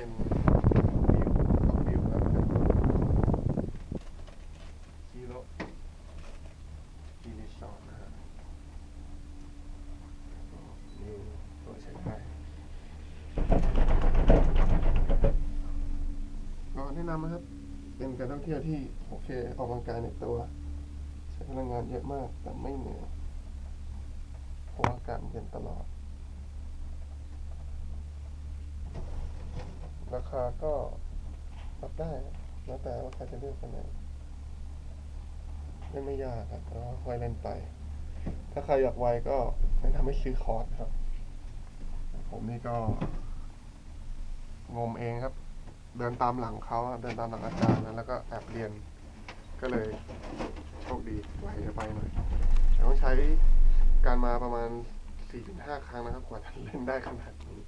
เป็นวิวท็อปวิวแล้วกันชิโร่ทีรีสอนะฮะวิวตัวใช้ได้ก็แนะนำนะครับ เป็นการท่องเที่ยวที่โอเคออกกำลังกายในตัว ใช้พลังงานเยอะมากแต่ไม่เหนื่อยเพราะว่าอากาศเย็นตลอด รา คาก็ปรับได้แล้วแต่ว่าใครจะเลือกกันไหนเล่นไม่ยากครับแล้วก็ค่อยเล่นไป ถ้าใครอยากไวก็แนะนำให้ซื้อคอร์สครับ ผมนี่ก็ งมเองครับ เดินตามหลังเขาเดินตามหลังอาจารย์นะแล้วก็แอบเรียน ก็เลยโชคดีไวไปหน่อยแต่ต้องใช้การมาประมาณ 4-5 ครั้งนะครับ กว่าจะเล่นได้ขนาดนี้